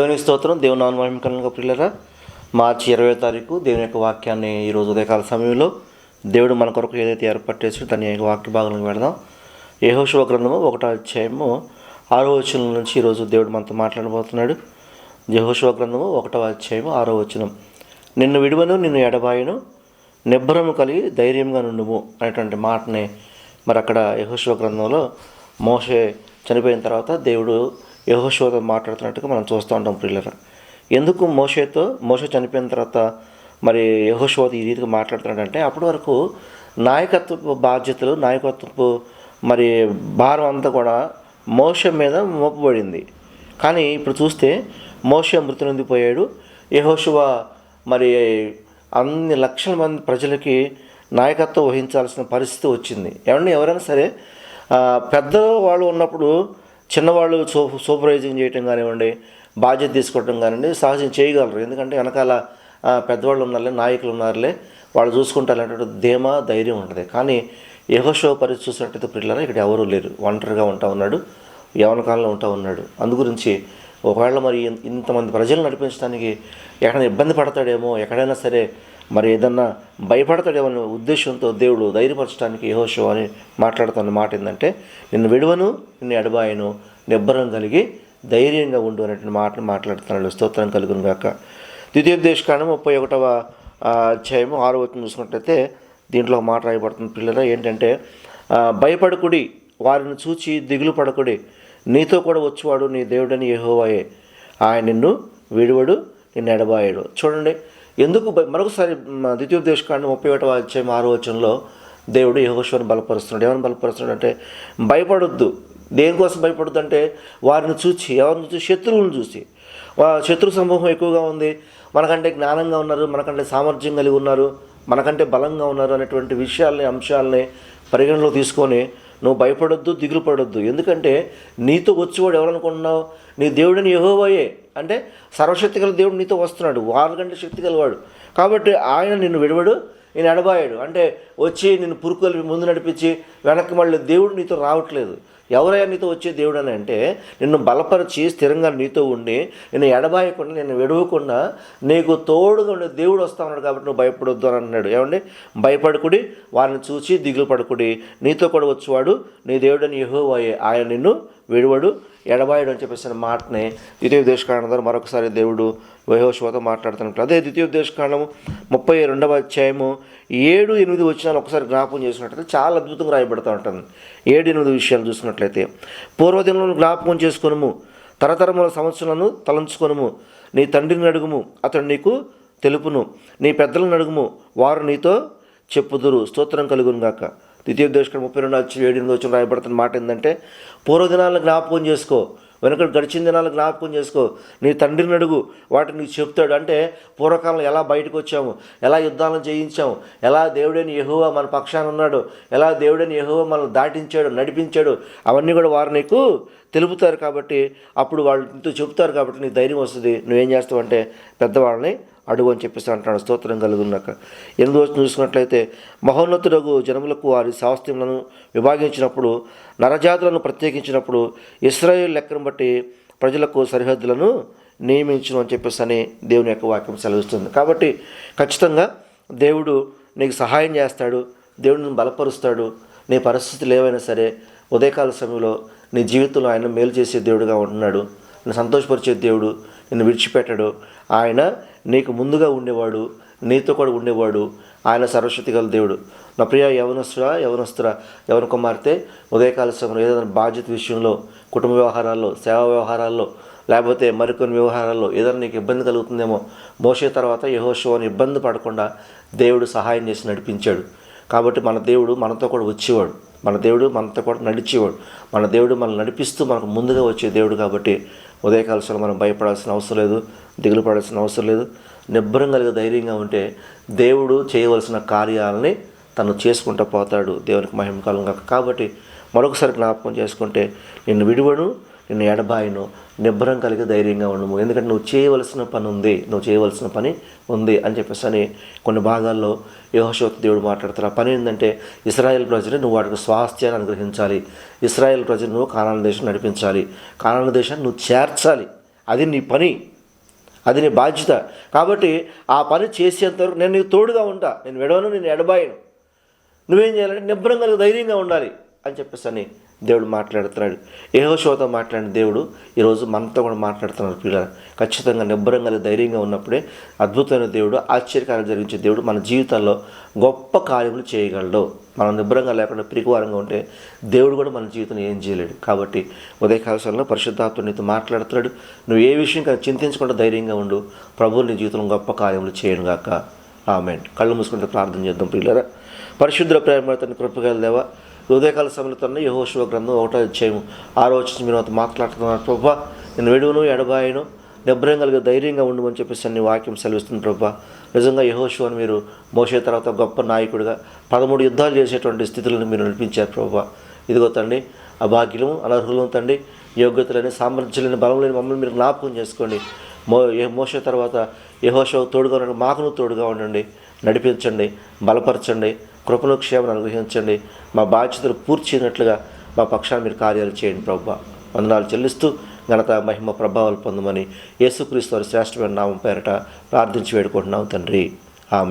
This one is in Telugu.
దేవుని స్తోత్రం దేవుని నామహిమకరంగా ప్రియులరా. మార్చి ఇరవై తారీఖు దేవుని యొక్క వాక్యాన్ని ఈరోజు ఉదయకాల సమయంలో దేవుడు మన కొరకు ఏదైతే ఏర్పాటు చేసి దాని యొక్క వాక్య భాగంలోకి వెళదాం యెహోషువ గ్రంథము ఒకటో అధ్యాయము ఆరో వచనం నుంచి ఈరోజు దేవుడు మనతో మాట్లాడబోతున్నాడు. యెహోషువ గ్రంథము ఒకటో అధ్యాయము ఆరో వచనం. నిన్ను విడువను నిన్ను ఎడబాయను నిబ్బరము కలిగి ధైర్యంగా నుండుము అనేటువంటి మాటని మరి అక్కడ యహోశివ గ్రంథంలో మోసే చనిపోయిన తర్వాత దేవుడు యెహోషువతో మాట్లాడుతున్నట్టుగా మనం చూస్తూ ఉంటాం ప్రియులరా. ఎందుకు మోషేతో మోషే చనిపోయిన తర్వాత మరి యెహోషువతో ఈ రీతిగా మాట్లాడుతున్నాడంటే అప్పటి వరకు నాయకత్వపు బాధ్యతలు నాయకత్వపు మరి భారం అంతా కూడా మోష మీద మోపబడింది. కానీ ఇప్పుడు చూస్తే మోష మృతి నొందిపోయాడు యహోశివ మరి అన్ని లక్షల మంది ప్రజలకి నాయకత్వం వహించాల్సిన పరిస్థితి వచ్చింది. ఏమన్నా ఎవరైనా సరే పెద్దలు పెద్ద వాళ్ళు ఉన్నప్పుడు చిన్నవాళ్ళు సో సూపర్వైజింగ్ చేయటం కానివ్వండి బాధ్యత తీసుకోవటం కానివ్వండి సహజం చేయగలరు. ఎందుకంటే వెనకాల పెద్దవాళ్ళు ఉన్నారులే నాయకులు ఉన్నారులే వాళ్ళు చూసుకుంటారనేటువంటి ధీమా ధైర్యం ఉంటుంది. కానీ యహోషో పరిస్థితి చూసినట్టయితే పిల్లలు ఇక్కడ ఎవరూ లేరు. ఒంటరిగా ఉంటా ఉన్నాడు యవనకాలంలో ఉంటా ఉన్నాడు. అందు గురించి ఒకవేళ మరి ఇంతమంది ప్రజలు నడిపించడానికి ఎక్కడైనా ఇబ్బంది పడతాడేమో ఎక్కడైనా సరే మరి ఏదన్నా భయపడతాడేమో ఉద్దేశంతో దేవుడు ధైర్యపరచడానికి యహోషో అని మాట్లాడుతున్న మాట ఏంటంటే నిన్ను విడువను నిన్ను ఎడబాయను నిబ్బరం కలిగి ధైర్యంగా ఉండు అనేటువంటి మాటను మాట్లాడుతున్నాడు. స్తోత్రం కలుగును గాక. ద్వితీయోపదేశకాండం ముప్పై ఒకటవ అధ్యాయం అధ్యాయము ఆరో చూసుకున్నట్లయితే దీంట్లో మాట రాయబడుతుంది. పిల్లల ఏంటంటే భయపడకుడి వారిని చూచి దిగులు పడకుడి. నీతో కూడా వచ్చేవాడు నీ దేవుడని యహోవాయే. ఆయన నిన్ను విడువడు నిన్ను ఎడబాయడు. చూడండి ఎందుకు మరొకసారి మ, ద్వితీయోపదేశకాండం ముప్పై ఒకటవ అధ్యాయం ఆరో వచనంలో దేవుడు యహోశ్వరుని బలపరుస్తున్నాడు. ఏమని బలపరుస్తున్నాడు అంటే భయపడొద్దు. దేనికోసం భయపడొద్దు అంటే వారిని చూసి ఎవరిని చూసి శత్రువులను చూసి. శత్రు సమూహం ఎక్కువగా ఉంది. మనకంటే జ్ఞానంగా ఉన్నారు మనకంటే సామర్థ్యం కలిగి ఉన్నారు మనకంటే బలంగా ఉన్నారు అనేటువంటి విషయాల్ని అంశాలని పరిగణలో తీసుకొని నువ్వు భయపడొద్దు దిగులు పడొద్దు ఎందుకంటే నీతో వచ్చేవాడు ఎవరనుకుంటున్నావు? నీ దేవుడిని యహోవయే. అంటే సర్వశక్తి గల దేవుడు నీతో వస్తున్నాడు. వాళ్ళకంటే శక్తి గలవాడు. కాబట్టి ఆయన నిన్ను విడవడు నేను ఎడబాయాడు. అంటే వచ్చి నిన్ను పురుకులు ముందు నడిపించి వెనక్కి మళ్ళీ దేవుడు నీతో రావట్లేదు. ఎవరైనా నీతో వచ్చే దేవుడు అని అంటే నిన్ను బలపరిచి స్థిరంగా నీతో ఉండి నిన్ను ఎడబాయకుండా నిన్ను విడవకుండా నీకు తోడుగా ఉండే దేవుడు వస్తా ఉన్నాడు కాబట్టి నువ్వు భయపడొద్దు అని అన్నాడు. ఏమండి? భయపడకుడి వారిని చూసి దిగులు పడకుడి. నీతో కూడా వచ్చేవాడు నీ దేవుడని యెహోవాయే. ఆయన నిన్ను విడువడు. ఎడబాయడు అని చెప్పేసిన మాటని ద్వితీయ దేశకాండం ద్వారా మరొకసారి దేవుడు వయోశువతో మాట్లాడుతున్నట్టు అదే ద్వితీయ దేశకాండం ముప్పై రెండవ అధ్యాయము ఏడు ఎనిమిది వచ్చినాలు ఒకసారి జ్ఞాపకం చేసినట్లయితే చాలా అద్భుతంగా రాయబడుతూ ఉంటుంది. ఏడు ఎనిమిది విషయాలు చూసినట్లయితే పూర్వదినలను జ్ఞాపకం చేసుకునుము తరతరముల సంవత్సరాలను తలంచుకొనుము నీ తండ్రిని అడుగుము అతడు నీకు తెలుపును నీ పెద్దలను అడుగుము వారు నీతో చెప్పుదురు. స్తోత్రం కలుగునుగాక. ద్వితీయ దేశం ముప్పై రెండు వచ్చి ఏడు ఎనిమిది వచ్చిన రాయబడుతున్న మాట ఏంటంటే పూర్వదినాలను జ్ఞాపకం చేసుకో వెనుక గడిచిన దినాలు జ్ఞాపకం చేసుకో. నీ తండ్రిని అడుగు వాటిని నీకు చెప్తాడు. అంటే పూర్వకాలంలో ఎలా బయటకు వచ్చాము? ఎలా యుద్ధాలను జయించాము? ఎలా దేవుడైన యెహోవా మన పక్షాన ఉన్నాడు? ఎలా దేవుడైన ఎహువా మనల్ని దాటించాడు నడిపించాడు? అవన్నీ కూడా వారు నీకు తెలుపుతారు కాబట్టి అప్పుడు వాళ్ళు నీతో చెప్తారు కాబట్టి నీకు ధైర్యం వస్తుంది. నువ్వేం చేస్తావు అంటే పెద్దవాళ్ళని అడుగు అని చెప్పేసి అంటాడు స్తోత్రం కలుగున్నాక ఎనిమిది రోజులు చూసుకున్నట్లయితే మహోన్నతుడగు జనములకు వారి సాస్త్యములను విభాగించినప్పుడు నరజాతులను ప్రత్యేకించినప్పుడు ఇస్రాయేల్ లెక్కను బట్టి ప్రజలకు సరిహద్దులను నియమించను అని చెప్పేసి అని దేవుని యొక్క వాక్యం సెలవిస్తుంది. కాబట్టి ఖచ్చితంగా దేవుడు నీకు సహాయం చేస్తాడు దేవుడిని బలపరుస్తాడు నీ పరిస్థితులు ఏవైనా సరే ఉదయకాల సమయంలో నీ జీవితంలో ఆయన మేలు చేసే దేవుడుగా ఉంటున్నాడు నిన్ను సంతోషపరిచే దేవుడు నిన్ను విడిచిపెట్టాడు ఆయన నీకు ముందుగా ఉండేవాడు నీతో కూడా ఉండేవాడు ఆయన సర్వశక్తి గల దేవుడు. నా ప్రియ యవనస్తురా యవనస్తురా యవన కుమార్తె ఉదయకాల సమయంలో ఏదైనా బాధ్యత విషయంలో కుటుంబ వ్యవహారాల్లో సేవా వ్యవహారాల్లో లేకపోతే మరికొన్ని వ్యవహారాల్లో ఏదైనా నీకు ఇబ్బంది కలుగుతుందేమో మోసే తర్వాత యహోశివని ఇబ్బంది పడకుండా దేవుడు సహాయం చేసి నడిపించాడు. కాబట్టి మన దేవుడు మనతో కూడా వచ్చేవాడు. మన దేవుడు మనతో కూడా నడిచేవాడు. మన దేవుడు మనల్ని నడిపిస్తూ మనకు ముందుగా వచ్చే దేవుడు కాబట్టి ఉదయకాల మనం భయపడాల్సిన అవసరం లేదు. దిగులు పడాల్సిన అవసరం లేదు. నిబ్బరం కలిగి ధైర్యంగా ఉంటే దేవుడు చేయవలసిన కార్యాలని తను చేసుకుంటూ పోతాడు. దేవునికి మహిమ కాలం కాబట్టి మరొకసారి జ్ఞాపకం చేసుకుంటే నిన్ను విడువను నిన్ను ఎడబాయిను. నిబ్బరం కలిగి ధైర్యంగా ఉండము. ఎందుకంటే నువ్వు చేయవలసిన పని ఉంది. నువ్వు చేయవలసిన పని ఉంది అని చెప్పేసి అని కొన్ని భాగాల్లో యోహశోత్ దేవుడు మాట్లాడతారు ఆ పని ఏంటంటే ఇస్రాయల్ ప్రజలు నువ్వు వాటికి స్వాస్థ్యాన్ని అనుగ్రహించాలి. ఇస్రాయల్ ప్రజలు నువ్వు కానాన దేశం నడిపించాలి. కానాన దేశాన్ని నువ్వు చేర్చాలి. అది నీ పని. అది నీ బాధ్యత. కాబట్టి ఆ పని చేసేంతవరకు నేను నీకు తోడుగా ఉంటా. నేను విడవను నేను ఎడబాయను. నువ్వేం చేయాలంటే నిబ్బరం ధైర్యంగా ఉండాలి అని చెప్పేసి అని దేవుడు మాట్లాడుతున్నాడు. ఏహోషోతో మాట్లాడిన దేవుడు ఈరోజు మనతో కూడా మాట్లాడుతున్నాడు పిల్లలు. ఖచ్చితంగా నిబ్బరంగా ధైర్యంగా ఉన్నప్పుడే అద్భుతమైన దేవుడు ఆశ్చర్యకారం జరిగించే దేవుడు మన జీవితాల్లో గొప్ప కార్యములు చేయగలడు. మనం నిబ్బరంగా లేకుండా పిరికివారంగా ఉంటే దేవుడు కూడా మన జీవితం ఏం చేయలేడు. కాబట్టి ఉదయకాల సమయంలో పరిశుద్ధాత్మ నీతో మాట్లాడుతున్నాడు. నువ్వు ఏ విషయం కానీ చింతించకుండా ధైర్యంగా ఉండు. ప్రభువు నీ జీవితంలో గొప్ప కార్యములు చేయను గాక. ఆమె కళ్ళు మూసుకుంటే ప్రార్థన చేద్దాం పిల్లరా. పరిశుద్ధ ప్రేమతని కృపగల దేవా ఉదయకాల సమయంలో యహోశివ గ్రంథం ఒకటో అధ్యాయం ఆరో వచ్చి మీరు అతను మాట్లాడుతున్నారు. ప్రభా నేను వెడువును ఎడబాయను నిబ్రం కలిగి ధైర్యంగా ఉండమని చెప్పేసి అన్ని వాక్యం సెలవిస్తుంది ప్రభా. నిజంగా యహోశివని మీరు మోసే తర్వాత గొప్ప నాయకుడిగా పదమూడు యుద్ధాలు చేసేటువంటి స్థితులను మీరు నడిపించారు ప్రభా. ఇదిగో తండ్రి అభాగ్యులము అనర్హులము తండ్రి యోగ్యతలని సామర్థ్యాలని బలం లేని మమ్మల్ని మీరు జ్ఞాపకం చేసుకోండి. మో మోసే తర్వాత యహోషో తోడుగా ఉండండి మాకును తోడుగా ఉండండి నడిపించండి బలపరచండి కృపలో క్షేమను అనుగ్రహించండి. మా బాధ్యతలు పూర్తి చేయనట్లుగా మా పక్షాన్ని మీరు కార్యాలు చేయండి ప్రభు. వందనాలు చెల్లిస్తూ ఘనత మహిమ ప్రభావాలు పొందమని యేసుక్రీస్తు వారి శ్రేష్టమైన నామం పేరట ప్రార్థించి వేడుకుంటున్నాం తండ్రి. ఆమె